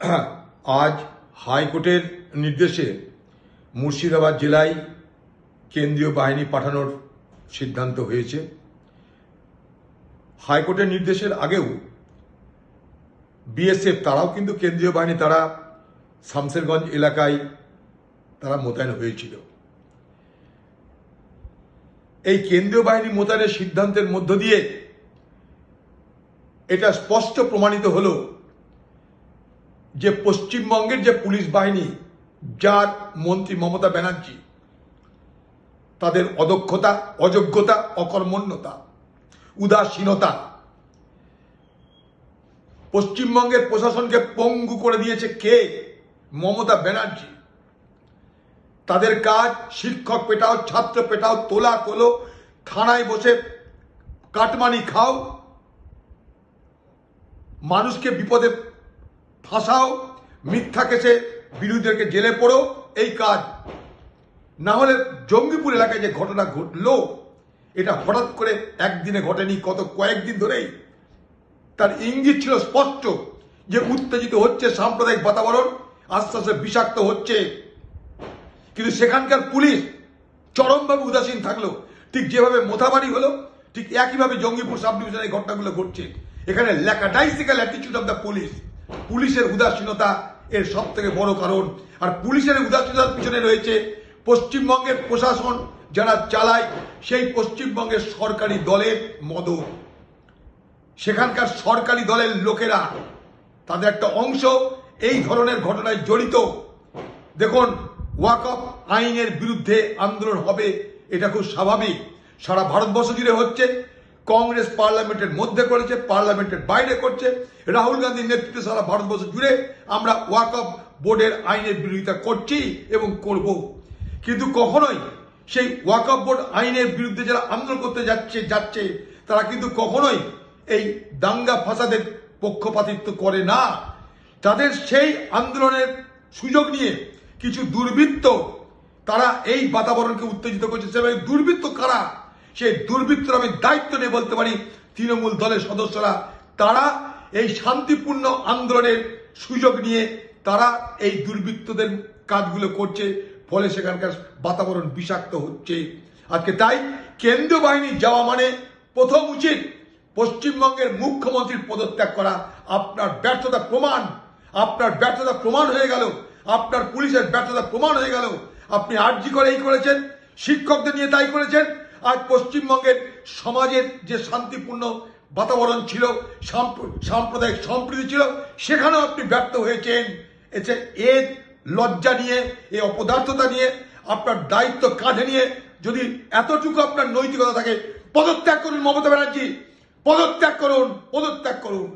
আজ হাইকোর্টের নির্দেশে মুর্শিদাবাদ জেলায় কেন্দ্রীয় বাহিনী পাঠানোর সিদ্ধান্ত হয়েছে। হাইকোর্টের নির্দেশের আগেও বিএসএফ তারাও কিন্তু কেন্দ্রীয় বাহিনী, তারা শামসেরগঞ্জ এলাকায় তারা মোতায়েন হয়েছিল। এই কেন্দ্রীয় বাহিনী মোতায়েনের সিদ্ধান্তের মধ্য দিয়ে এটা স্পষ্ট প্রমাণিত হলো যে পশ্চিমবঙ্গের যে পুলিশ বাহিনী, যার মন্ত্রী মমতা ব্যানার্জি, তাদের অদক্ষতা, অযোগ্যতা, অকর্মণ্যতা, উদাসীনতা, পশ্চিমবঙ্গের প্রশাসনকে পঙ্গু করে দিয়েছে কে? মমতা ব্যানার্জি। তাদের কাজ, শিক্ষক পেটাও, ছাত্র পেটাও, তোলা তোলো থানায় বসে কাটমানি খাও, মানুষকে বিপদে ফাঁসাও, মিথ্যা কেসে বিরোধীদেরকে জেলে পড়ো, এই কাজ। না হলে জঙ্গিপুর এলাকায় যে ঘটনা ঘটলো, এটা হঠাৎ করে একদিনে ঘটেনি কত কয়েকদিন ধরেই। তার ইঙ্গিত ছিল স্পষ্ট, যে উত্তেজিত হচ্ছে সাম্প্রদায়িক বাতাবরণ, আস্তে আস্তে বিষাক্ত হচ্ছে। কিন্তু সেখানকার পুলিশ চরমভাবে উদাসীন থাকল। ঠিক যেভাবে মোথাবাড়ি হলো, ঠিক একইভাবে জঙ্গিপুর সাব ডিভিশনে ঘটনাগুলো ঘটছে। এখানে ল্যাকাডাইসিক্যাল অ্যাটিচিউড অফ দ্য পুলিশ। পুলিশের উদাসীনতা এর সব থেকে বড় কারণ। আর পুলিশের উদাসীনতার পিছনে রয়েছে পশ্চিমবঙ্গের প্রশাসন যারা চালায়, সেই পশ্চিমবঙ্গের সরকারি দলের মদত সেখানকার সরকারি দলের লোকেরা তাদের একটা অংশ এই ধরনের ঘটনায় জড়িত। দেখুন ওয়াকফ আইনের বিরুদ্ধে আন্দোলন হবে, এটা খুব স্বাভাবিক। সারা ভারতবর্ষ জুড়ে হচ্ছে কংগ্রেস পার্লামেন্টের মধ্যে করেছে, পার্লামেন্টের বাইরে করছে। রাহুল গান্ধীর নেতৃত্বে সারা ভারতবর্ষ জুড়ে আমরা ওয়াকফ বোর্ডের আইনের বিরোধিতা করছি এবং করব। কিন্তু কখনোই সেই ওয়াকফ বোর্ড আইনের বিরুদ্ধে যারা আন্দোলন করতে যাচ্ছে যাচ্ছে, তারা কিন্তু কখনোই এই দাঙ্গা ফাসাদের পক্ষপাতিত্ব করে না। তাদের সেই আন্দোলনের সুযোগ নিয়ে কিছু দুর্বৃত্ত তারা এই বাতাবরণকে উত্তেজিত করছে। সেভাবে দুর্বৃত্ত কারা? সেই দুর্বৃত্তর আমি দায়িত্ব নিয়ে বলতে পারি, তৃণমূল দলের সদস্যরা, তারা এই শান্তিপূর্ণ আন্দোলনের সুযোগ নিয়ে তারা এই দুর্বৃত্তদের কাজগুলো করছে, ফলে সেখানকার বাতাবরণ বিষাক্ত হচ্ছে। আজকে তাই কেন্দ্রীয় বাহিনী যাওয়া মানে প্রথম উচিত পশ্চিমবঙ্গের মুখ্যমন্ত্রীর পদত্যাগ করা। আপনার ব্যর্থতা প্রমাণ, আপনার ব্যর্থতা প্রমাণ হয়ে গেল, আপনার পুলিশের ব্যর্থতা প্রমাণ হয়ে গেল। আপনি আর্জি করে এই করেছেন, শিক্ষকদের নিয়ে তাই করেছেন আজ পশ্চিমবঙ্গের সমাজের যে শান্তিপূর্ণ বাতাবরণ ছিল সাম্প্রদায়িক সম্প্রীতি ছিল, সেখানেও আপনি ব্যর্থ হয়েছেন। এতে এর লজ্জা নিয়ে, এ অপদার্থতা নিয়ে, আপনার দায়িত্ব কাঁধে নিয়ে যদি এতটুকু আপনার নৈতিকতা থাকে, পদত্যাগ করুন মমতা ব্যানার্জি, পদত্যাগ করুন পদত্যাগ করুন।